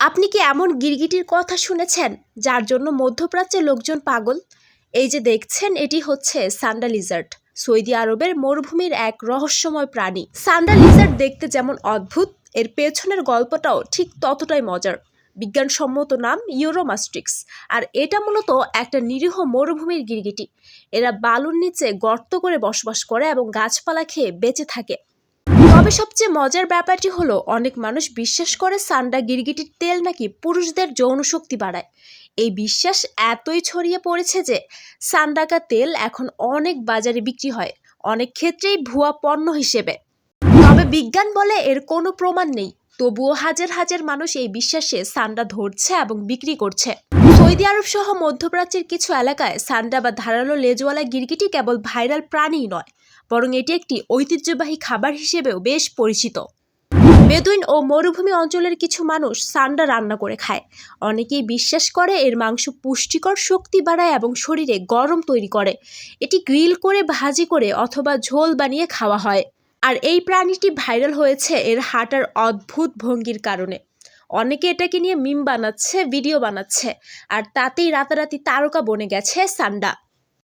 আপনি কি এমন গিরগিটির কথা শুনেছেন যার জন্য মধ্যপ্রাচ্যের লোকজন পাগল? এই যে দেখছেন, এটি হচ্ছে সান্ডা লিজার্ড, সৌদি আরবের মরুভূমির এক রহস্যময় প্রাণী। সান্ডা লিজার্ড দেখতে যেমন অদ্ভুত, এর পেছনের গল্পটাও ঠিক ততটাই মজার। বিজ্ঞানসম্মত নাম ইউরোমাস্ট্রিক্স, আর এটা মূলত একটা নিরীহ মরুভূমির গিরগিটি। এরা বালুর নিচে গর্ত করে বসবাস করে এবং গাছপালা খেয়ে বেঁচে থাকে। তবে সবচেয়ে মজার ব্যাপারটি হলো, অনেক মানুষ বিশ্বাস করে সান্ডা গিরগিটির তেল নাকি পুরুষদের যৌন শক্তি বাড়ায়। এই বিশ্বাস এতই ছড়িয়ে পড়েছে যে, সান্ডাকা তেল এখন অনেক বাজারে বিক্রি হয়, অনেক ক্ষেত্রেই ভুয়া পণ্য হিসেবে। তবে বিজ্ঞান বলে এর কোনো প্রমাণ নেই, তবুও হাজার হাজার মানুষ এই বিশ্বাসে সান্ডা ধরছে এবং বিক্রি করছে। সৌদি আরব সহ মধ্যপ্রাচ্যের কিছু এলাকায় সান্ডা বা ধারালো লেজওয়ালা গিরগিটি কেবল ভাইরাল প্রাণীই নয় বরং এটি একটি ঐতিহ্যবাহী খাবার হিসেবেও বেশ পরিচিত। বেদুইন ও মরুভূমি অঞ্চলের কিছু মানুষ সান্ডা রান্না করে খায়। অনেকেই বিশ্বাস করে এর মাংস পুষ্টিকর শক্তি বাড়ায় এবং শরীরে গরম তৈরি করে। এটি গ্রিল করে, ভাজি করে অথবা ঝোল বানিয়ে খাওয়া হয়। আর এই প্রাণীটি ভাইরাল হয়েছে এর হাঁটার অদ্ভুত ভঙ্গির কারণে। অনেকে এটাকে নিয়ে মিম বানাচ্ছে, ভিডিও বানাচ্ছে, আর তাতেই রাতারাতি তারকা বনে গেছে সান্ডা।